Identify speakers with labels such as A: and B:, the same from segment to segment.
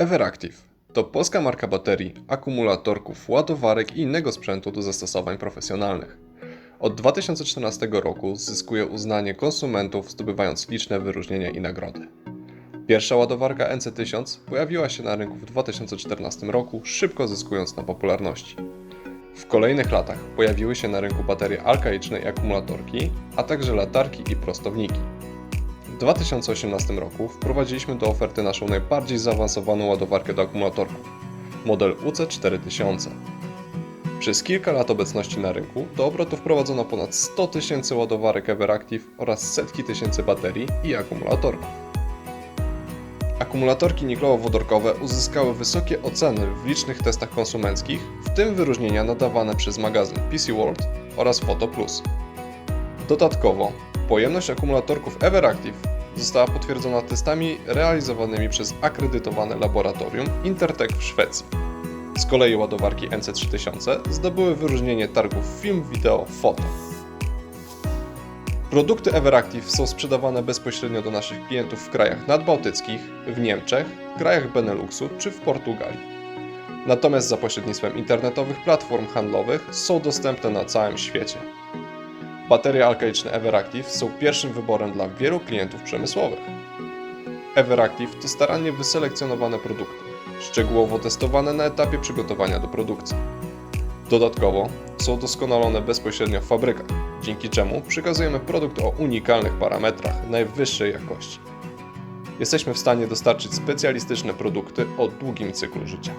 A: Everactive to polska marka baterii, akumulatorków, ładowarek i innego sprzętu do zastosowań profesjonalnych. Od 2014 roku zyskuje uznanie konsumentów, zdobywając liczne wyróżnienia i nagrody. Pierwsza ładowarka NC1000 pojawiła się na rynku w 2014 roku, szybko zyskując na popularności. W kolejnych latach pojawiły się na rynku baterie alkaiczne i akumulatorki, a także latarki i prostowniki. W 2018 roku wprowadziliśmy do oferty naszą najbardziej zaawansowaną ładowarkę do akumulatorków model UC4000. Przez kilka lat obecności na rynku do obrotu wprowadzono ponad 100 tysięcy ładowarek Everactive oraz setki tysięcy baterii i akumulatorków. Akumulatorki niklowo-wodorkowe uzyskały wysokie oceny w licznych testach konsumenckich, w tym wyróżnienia nadawane przez magazyn PC World oraz Photo Plus. Dodatkowo, pojemność akumulatorków Everactive została potwierdzona testami realizowanymi przez akredytowane laboratorium Intertech w Szwecji. Z kolei ładowarki NC3000 zdobyły wyróżnienie targów Film, Video, Foto. Produkty Everactive są sprzedawane bezpośrednio do naszych klientów w krajach nadbałtyckich, w Niemczech, krajach Beneluxu czy w Portugalii. Natomiast za pośrednictwem internetowych platform handlowych są dostępne na całym świecie. Baterie alkaiczne Everactive są pierwszym wyborem dla wielu klientów przemysłowych. Everactive to starannie wyselekcjonowane produkty, szczegółowo testowane na etapie przygotowania do produkcji. Dodatkowo są doskonalone bezpośrednio w fabrykach, dzięki czemu przekazujemy produkt o unikalnych parametrach najwyższej jakości. Jesteśmy w stanie dostarczyć specjalistyczne produkty o długim cyklu życia.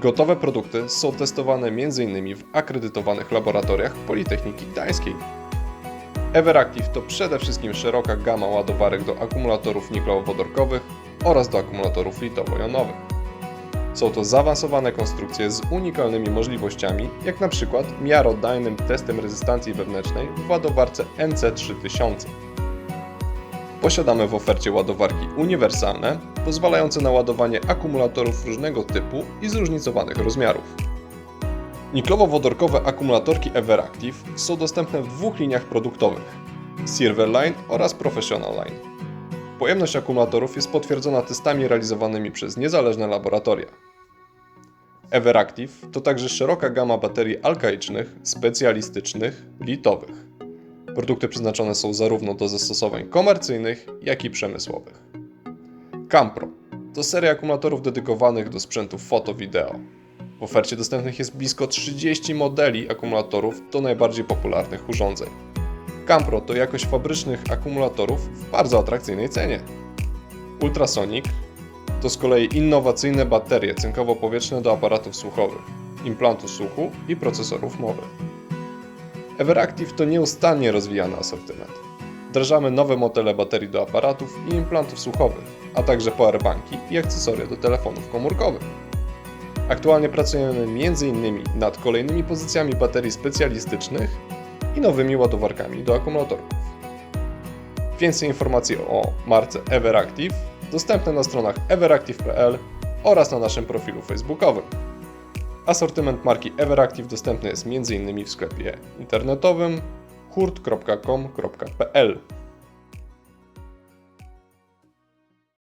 A: Gotowe produkty są testowane m.in. w akredytowanych laboratoriach Politechniki Gdańskiej. Everactive to przede wszystkim szeroka gama ładowarek do akumulatorów niklowo-wodorkowych oraz do akumulatorów litowo-jonowych. Są to zaawansowane konstrukcje z unikalnymi możliwościami, jak na przykład miarodajnym testem rezystancji wewnętrznej w ładowarce NC3000. Posiadamy w ofercie ładowarki uniwersalne, pozwalające na ładowanie akumulatorów różnego typu i zróżnicowanych rozmiarów. Niklowo-wodorkowe akumulatorki Everactive są dostępne w dwóch liniach produktowych: Silverline oraz Professional Line. Pojemność akumulatorów jest potwierdzona testami realizowanymi przez niezależne laboratoria. Everactive to także szeroka gama baterii alkaicznych, specjalistycznych, litowych. Produkty przeznaczone są zarówno do zastosowań komercyjnych, jak i przemysłowych. Campro to seria akumulatorów dedykowanych do sprzętu foto-wideo. W ofercie dostępnych jest blisko 30 modeli akumulatorów do najbardziej popularnych urządzeń. Campro to jakość fabrycznych akumulatorów w bardzo atrakcyjnej cenie. Ultrasonic to z kolei innowacyjne baterie cynkowo-powietrzne do aparatów słuchowych, implantu słuchu i procesorów mowy. Everactive to nieustannie rozwijany asortyment. Wdrażamy nowe modele baterii do aparatów i implantów słuchowych, a także powerbanki i akcesoria do telefonów komórkowych. Aktualnie pracujemy m.in. nad kolejnymi pozycjami baterii specjalistycznych i nowymi ładowarkami do akumulatorów. Więcej informacji o marce Everactive dostępne na stronach everactive.pl oraz na naszym profilu facebookowym. Asortyment marki Everactive dostępny jest m.in. w sklepie internetowym hurt.com.pl.